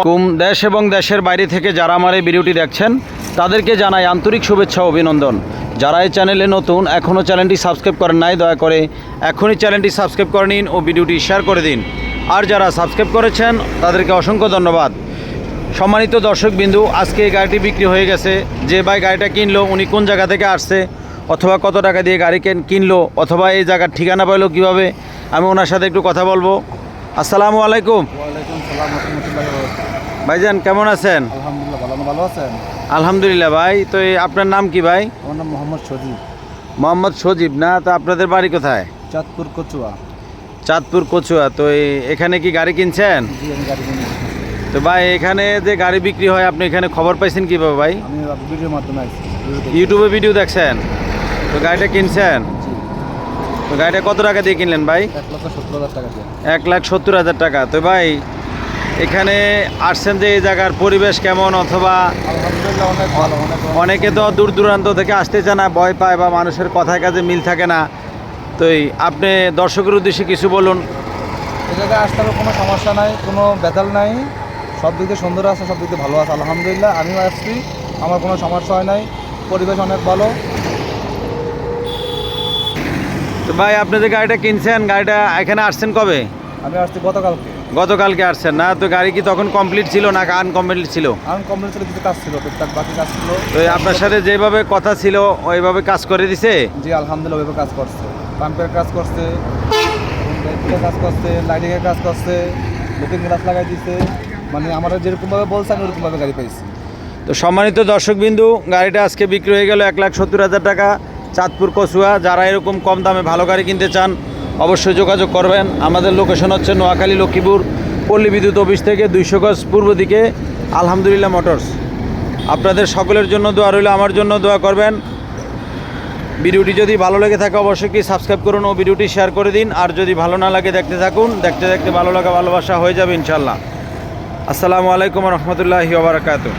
কুম দেশ এবং দেশের বাইরে থেকে যারা আমার এই ভিডিওটি দেখছেন, তাদেরকে জানাই আন্তরিক শুভেচ্ছা অভিনন্দন। যারা এই চ্যানেলে নতুন এখনও চ্যানেলটি সাবস্ক্রাইব করেন নাই, দয়া করে এখনই চ্যানেলটি সাবস্ক্রাইব করে নিন ও ভিডিওটি শেয়ার করে দিন। আর যারা সাবস্ক্রাইব করেছেন, তাদেরকে অসংখ্য ধন্যবাদ। সম্মানিত দর্শক বিন্দু আজকে এই গাড়িটি বিক্রি হয়ে গেছে। যে ভাই গাড়িটা কিনলো, উনি কোন জায়গা থেকে আসছে, অথবা কত টাকা দিয়ে গাড়ি কেন- কিনলো, অথবা এই জায়গার ঠিকানা পাইলো কীভাবে, আমি ওনার সাথে একটু কথা বলব। আসসালামু আলাইকুম। ভাইজান কেমন আছেন? আলহামদুলিল্লাহ ভালো আছেন? আলহামদুলিল্লাহ ভাই তো আপনার নাম কি ভাই? আমার নাম মোহাম্মদ সজীব। মোহাম্মদ সজীব না তো আপনাদের বাড়ি কোথায়? চাঁদপুর কচুয়া। চাঁদপুর কচুয়া তো এই এখানে কি গাড়ি কিনছেন? তো ভাই এখানে যে গাড়ি বিক্রি হয় আপনি এখানে খবর পাইছেন কীভাবে ভাই? আমি ভিডিওর মাধ্যমে ইউটিউবে ভিডিও দেখছেন? তো গাড়িটা কিনছেন? তো গাড়িটা কত টাকা দিয়ে কিনলেন ভাই? এক লক্ষ সত্তর হাজার টাকা এক লাখ সত্তর হাজার টাকা। তো ভাই এখানে আসছেন যে এই জায়গার পরিবেশ কেমন অথবা অনেক ভালো অনেকে তো দূর দূরান্ত থেকে আসতে চায় না ভয় পায় বা মানুষের কথায় কাজে মিল থাকে না। তো এই আপনি দর্শকের উদ্দেশ্যে কিছু বলুন। এই জায়গায় আসতে কোনো সমস্যা নাই কোনো বেতাল নাই। সব দিক দিয়ে সুন্দর আছে সব দিক দিয়ে ভালো আছে আলহামদুলিল্লাহ। আমিও আসছি আমার কোনো সমস্যা হয় নাই। পরিবেশ অনেক ভালো। তো ভাই আপনি যে গাড়িটা কিনছেন গাড়িটা এখানে আসছেন কবে? আমি আসছি গতকালকে। গতকালকে আসছেন না? তো গাড়ি কি তখন কমপ্লিট ছিল না আনকমপ্লিট ছিল? আমি কমপ্লিট ছিল কিছু কাজ ছিল টুকটাক বাকি কাজ ছিল। তো আপনার সাথে যেভাবে কথা ছিল ওইভাবে কাজ করে দিছে? জি আলহামদুলিল্লাহ ওইভাবে কাজ করছে। পাম্পের কাজ করছে কাজ করছে লাইটিংয়ের কাজ করছে লুকিং গ্লাস লাগাই দিছে। মানে আমরা যেরকমভাবে বলছে আমি ওরকমভাবে গাড়ি পাইছি। তো সম্মানিত দর্শকবিন্দু গাড়িটা আজকে বিক্রি হয়ে গেল এক লাখ সত্তর হাজার টাকা। চাঁদপুর কচুয়া যারা এরকম কম দামে ভালো গাড়ি কিনতে চান, অবশ্যই যোগাযোগ করবেন। আমাদের লোকেশন হচ্ছে নোয়াখালী, লক্ষ্মীপুর, পল্লী বিদ্যুৎ অফিস থেকে দুইশো গজ পূর্ব দিকে, আলহামদুলিল্লাহ মোটরস। আপনাদের সকলের জন্য দোয়া রইল, আমার জন্য দোয়া করবেন। ভিডিওটি যদি ভালো লেগে থাকে, অবশ্যই কি সাবস্ক্রাইব করুন ও ভিডিওটি শেয়ার করে দিন। আর যদি ভালো না লাগে, দেখতে থাকুন। দেখতে দেখতে ভালো লাগা, ভালোবাসা হয়ে যাবে ইনশাল্লাহ আসসালামু আলাইকুম রহমতুল্লাহি ওবরাকাতু